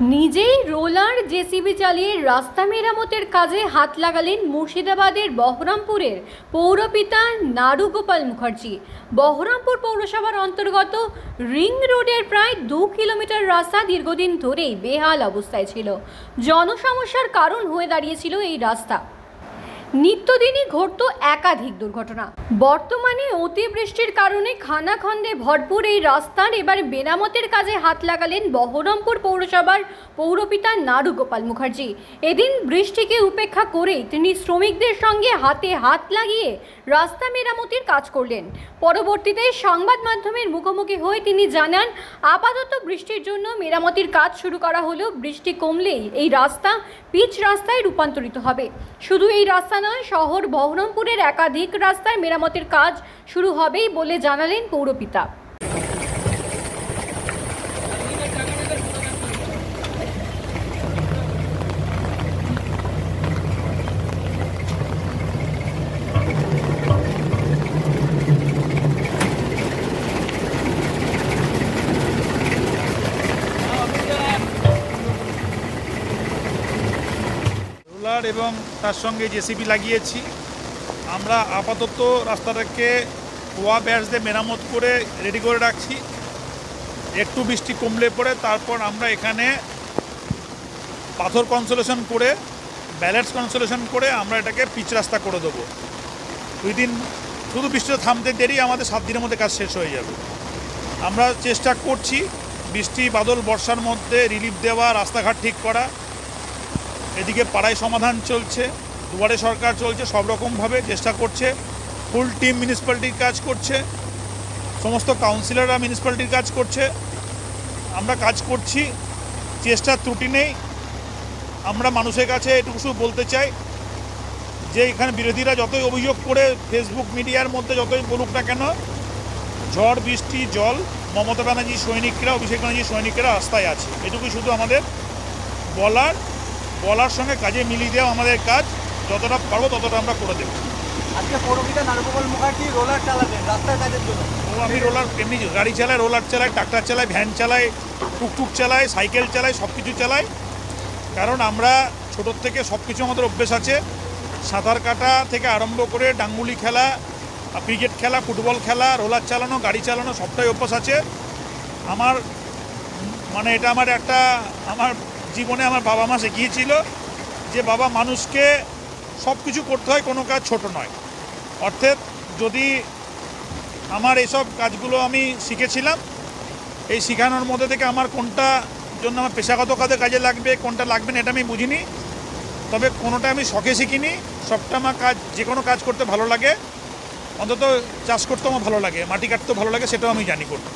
নিজেই roller JCB চালিয়ে রাস্তা মেরামতের কাজে হাত লাগালেন মুর্শিদাবাদের বহরমপুরের পৌরপিতা নারুগোপাল মুখার্জি। বহরমপুর পৌরসভার অন্তর্গত রিং রোডের প্রায় দু কিলোমিটার রাস্তা দীর্ঘদিন ধরেই বেহাল অবস্থায় ছিল। জনসমস্যার কারণ হয়ে দাঁড়িয়েছিল এই রাস্তা। নিত্যদিনই ঘটত একাধিক দুর্ঘটনা। বর্তমানে অতিবৃষ্টির কারণে খানাখন্দে ভরপুর এই রাস্তার এবার মেরামতের কাজে হাত লাগালেন বহরমপুর পৌরসভার পৌরপিতা নারুগোপাল মুখার্জি। এদিন বৃষ্টিকে উপেক্ষা করে তিনি শ্রমিকদের সঙ্গে হাতে হাত লাগিয়ে রাস্তা মেরামতির কাজ করলেন। পরবর্তীতে সংবাদ মাধ্যমের মুখোমুখি হয়ে তিনি জানান, আপাতত বৃষ্টির জন্য মেরামতির কাজ শুরু করা হলেও বৃষ্টি কমলেই এই রাস্তা পিচ রাস্তায় রূপান্তরিত হবে। শুধু এই রাস্তা নয়, শহর বহরমপুরের একাধিক রাস্তায় মেরামতের কাজ শুরু হবেই বলে জানালেন পৌরপিতা। এবং তার সঙ্গে জেসিবি লাগিয়েছি। আমরা আপাতত রাস্তাটাকে ওয়া ব্যাস দিয়ে মেরামত করে রেডি করে রাখছি। একটু বৃষ্টি কমলে পরে তারপর আমরা এখানে পাথর কনসোলেশন করে ব্যালেন্স কনসোলেশন করে আমরা এটাকে পিচ রাস্তা করে দেবো। দুই দিন শুধু বৃষ্টিটা থামতে দেরি, আমাদের সাত দিনের মধ্যে কাজ শেষ হয়ে যাবে। আমরা চেষ্টা করছি বৃষ্টি, বাদল, বর্ষার মধ্যে রিলিফ দেওয়া, রাস্তাঘাট ঠিক করা। এদিকে পাড়ায় সমাধান চলছে। দুয়ারে সরকার চলছে, সব রকমভাবে চেষ্টা করছে। ফুল টিম মিউনিসিপ্যালিটির কাজ করছে। সমস্ত কাউন্সিলররা মিউনিসিপ্যালিটির কাজ করছে। আমরা কাজ করছি চেষ্টার ত্রুটি নেই। আমরা মানুষের কাছে এটুকু বলতে চাই যে, এখানে বিরোধীরা যতই অভিযোগ করে, ফেসবুক মিডিয়ার মধ্যে যতই বলুক না কেন, ঝড়, বৃষ্টি, জল, মমতা ব্যানার্জি সৈনিকরা, অভিষেক ব্যানার্জি সৈনিকেরা রাস্তায় আছে। এটুকুই শুধু আমাদের বলার বলার সঙ্গে কাজে মিলিয়ে দেওয়া আমাদের কাজ। যতটা পারব ততটা আমরা করে দেবো। আজকে পৌরপিতা নারগোপাল মুখার্জি রোলার চালাবেন কাজের জন্য। ও আমি রোলার এমনি গাড়ি চালাই রোলার চালাই ট্রাক্টর চালাই ভ্যান চালাই টুকটুক চালাই সাইকেল চালাই সব কিছু চালাই। কারণ আমরা ছোটোর থেকে সব কিছু আমাদের অভ্যেস আছে। সাঁতার কাটা থেকে আরম্ভ করে ডাঙ্গুলি খেলা ক্রিকেট খেলা ফুটবল খেলা রোলার চালানো গাড়ি চালানো সবটাই অভ্যাস আছে। আমার মানে এটা আমার একটা আমার জীবনে আমার বাবা মা শিখিয়েছিল যে বাবা মানুষকে সব কিছু করতে হয়, কোনো কাজ ছোট নয়। অর্থাৎ যদি আমার এইসব কাজগুলো আমি শিখেছিলাম, এই শেখানোর মধ্যে থেকে আমার কোনটা জন্য আমার পেশাগত কাজে কাজে লাগবে, কোনটা লাগবে না, এটা আমি বুঝিনি। তবে কোনোটা আমি শখে শিখিনি, সবটা আমার কাজ, যে কোনো কাজ করতে ভালো লাগে। অন্তত চাষ করতেও আমার ভালো লাগে, মাটি কাটতেও ভালো লাগে, সেটাও আমি জানি করতে